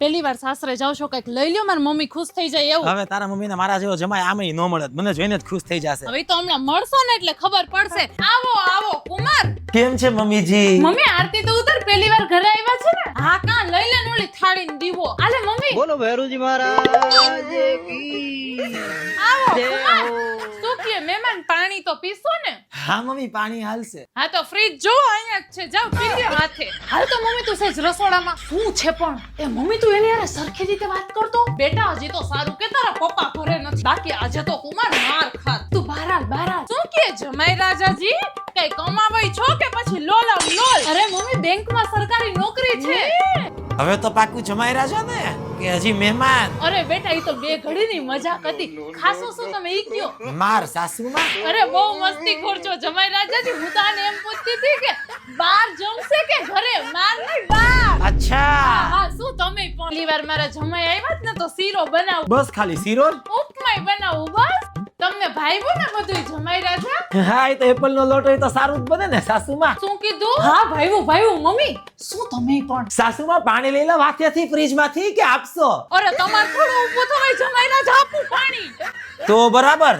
પહેલી વાર સાસરે જાવ છો કંઈક લઈ લ્યો મારી મમ્મી ખુશ થઈ જાય એવું. હવે તારા મમ્મીને મારા જેવો જમાય આમે ન મળે મને જોઈને જ ખુશ થઈ જશે. હવે તો હમણાં મળશો ને એટલે ખબર પડશે. આવો આવો કુમાર કેમ છે મમ્મીજી? મમ્મી આરતી તો ઉતર પહેલી વાર ઘરે આવ્યા છે ને? હા કા લઈ લે ને થાળી ને દીવો. આલે મમ્મી. બોલો ભૈરુજી મહારાજ કી. આવો કુમાર હો. મહેમાન પાણી તો પીશો ને. હા મમ્મી પાણી હાલશે. હા તો ફ્રીજ જો અહીંયા જ છે. જાવ પી લ્યો હાથે. હાલ તો મમ્મી તું સેજ રસોડામાં. શું છે પણ? એ મમ્મી તું એની હારે સરખી રીતે વાત કરતો? બેટા હજી તો સારું કે તારા પપ્પા ઘરે નથી. બાકી આજે તો કુમાર માર ખાત. તું બહાર બહાર શું કે જમાઈ રાજાજી? કઈ કમાવાય છો કે પછી લોલ લોલ? અરે મમ્મી બેંકમાં સરકારી નોકરી છે. હવે તો પાકું જમાઈ રહ્યા છો ને કે હજી મહેમાન. અરે બેટા એ તો બે ઘડીની મજાક હતી. ખાસો શું તમે ઈ કયો? માર સાસુમાં? અરે બહુ મસ્તી ખોરચો જમાઈ રાજાજી હું તાને એમ પૂછતી હતી કે બાર જમશે કે ઘરે? માર નહીં બાર અચ્છા. હા શું તમે પહેલી વાર મારા જમાઈ આવ્યા જ ને તો શીરો બનાવું. બસ ખાલી શીરો ઉપમાય બનાવું બસ. તમને ભાઈવું ને બધું જમાઈ રાજા હા એ તો એપલ નો લોટ હોય તો સારું જ બને ને સાસુમાં. શું કીધું? હા ભાઈવું ભાઈવું મમ્મી શું તમે પણ? સાસુમાં પાણી લઈ લો વાક્યથી ફ્રીજમાંથી કે આપશો? અરે તમારે થોડું ઊભું થવાય જમાઈ રાજા આપું પાણી. તો બરાબર.